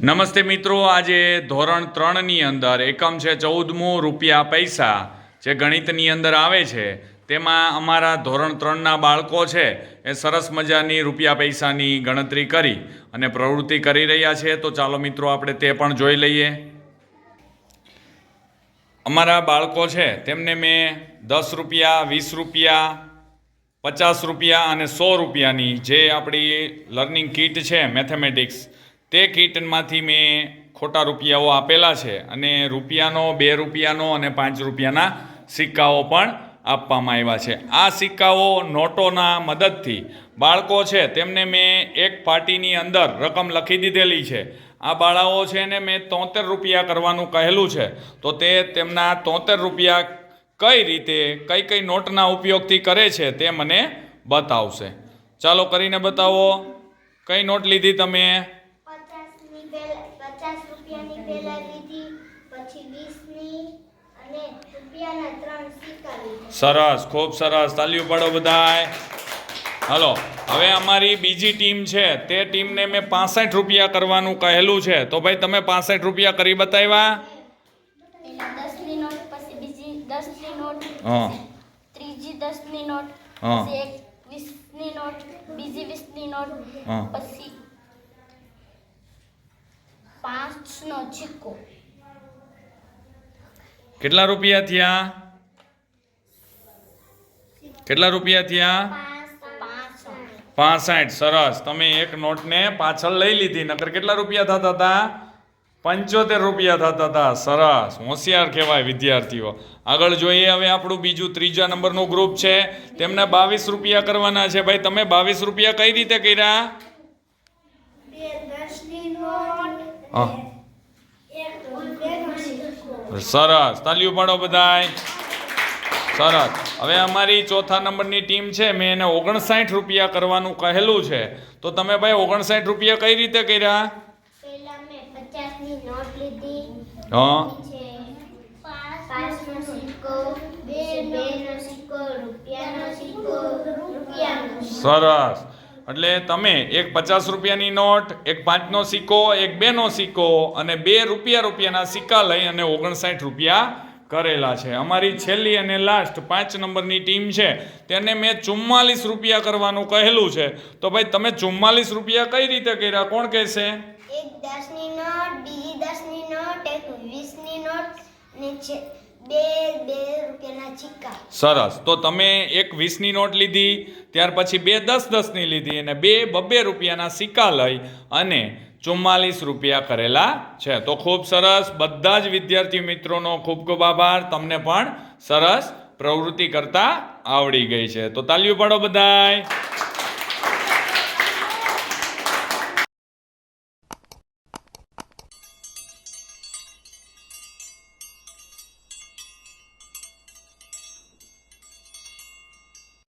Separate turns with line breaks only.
નમસ્તે મિત્રો, આજે ધોરણ ત્રણની અંદર એકમ છે ચૌદમું રૂપિયા પૈસા જે ગણિતની અંદર આવે છે. તેમાં અમારા ધોરણ ત્રણના બાળકો છે, એ સરસ મજાની રૂપિયા પૈસાની ગણતરી કરી અને પ્રવૃત્તિ કરી રહ્યા છે. તો ચાલો મિત્રો, આપણે તે પણ જોઈ લઈએ. અમારા બાળકો છે, તેમને મેં દસ રૂપિયા, વીસ રૂપિયા, પચાસ રૂપિયા અને સો રૂપિયાની જે આપણી લર્નિંગ કીટ છે, મેથેમેટિક્સ તે કીટમાંથી મેં ખોટા રૂપિયાઓ આપેલા છે અને રૂપિયાનો, બે રૂપિયાનો અને પાંચ રૂપિયાના સિક્કાઓ પણ આપવામાં આવ્યા છે. આ સિક્કાઓ નોટોના મદદથી બાળકો છે, તેમને મેં એક પાર્ટીની અંદર રકમ લખી દીધેલી છે. આ બાળાઓ છે ને મેં તોતેર રૂપિયા કરવાનું કહેલું છે. તો તે તેમના તોતેર રૂપિયા કઈ રીતે, કઈ કઈ નોટના ઉપયોગથી કરે છે તે મને બતાવશે. ચાલો કરીને બતાવો. કઈ નોટ લીધી તમે
પચાસની પહેલા પચાસ રૂપિયાની પહેલા લીધી પછી વીસની અને રૂપિયાના ત્રણ સિક્કા લીધા
સરસ ખૂબ સરસ. તાલીઓ પાડો બધાય. હલો હવે અમારી બીજી ટીમ છે. તે ટીમને મેં પાસઠ રૂપિયા કરવાનું કહેલું છે. તો ભાઈ તમે પાસઠ રૂપિયા કરી બતાવ્યા? હા.
ત્રીજી દસની નોટ
હા.
વીસની નોટ બીજી વીસની નોટ પછી પાંચનો સિક્કો
કેટલા રૂપિયા થયા? કેટલા રૂપિયા થયા? પાસઠ સરસ. તમે એક નોટને પાછળ લઈ લીધી નકર કેટલા રૂપિયા થતા હતા? પંચોતેર રૂપિયા થતા હતા. સરસ. હોશિયાર કહેવાય વિદ્યાર્થીઓ. આગળ જોઈએ હવે આપણું બીજું ત્રીજા નંબરનું ગ્રુપ છે. તેમને બાવીસ રૂપિયા કરવાના છે. ભાઈ તમે બાવીસ રૂપિયા કઈ રીતે કર્યા? હા. સરસ. તાલીઓ પાડો બધાય. સરસ. હવે અમારી ચોથા નંબરની ટીમ છે મેં એને ઓગણસાઠ રૂપિયા કરવાનું કહેલું છે. તો તમે ભાઈ ઓગણસાઠ રૂપિયા કઈ રીતે કર્યા? હા. સરસ. એટલે તમે એક પચાસ રૂપિયાની નોટ, એક પાંચનો સિક્કો, એક બેનો સિક્કો અને બે રૂપિયા રૂપિયાના સિક્કા લઈ અને ઓગણસાઠ રૂપિયા કરેલા છે. અમારી છેલ્લી અને લાસ્ટ પાંચ નંબરની ટીમ છે, તેને મેં ચુમ્માલીસ રૂપિયા કરવાનું કહેલું છે. તો ભાઈ, તમે ચુમ્માલીસ રૂપિયા કઈ રીતે કર્યા? કોણ કહેશે?
એક દસની નોટ, બીજી દસની નોટ, એક વીસની નોટ, ને
સરસ. તો તમે એક વીસની નોટ લીધી, ત્યાર પછી બે દસ દસની લીધી અને બે બબ્બે રૂપિયાના સિક્કા લઈ અને ચુમ્માલીસ રૂપિયા કરેલા છે. તો ખૂબ સરસ. બધા જ વિદ્યાર્થી મિત્રોનો ખૂબ ખૂબ આભાર. તમને પણ સરસ પ્રવૃત્તિ કરતા આવડી ગઈ છે. તો તાલીઓ પાડો બધાય.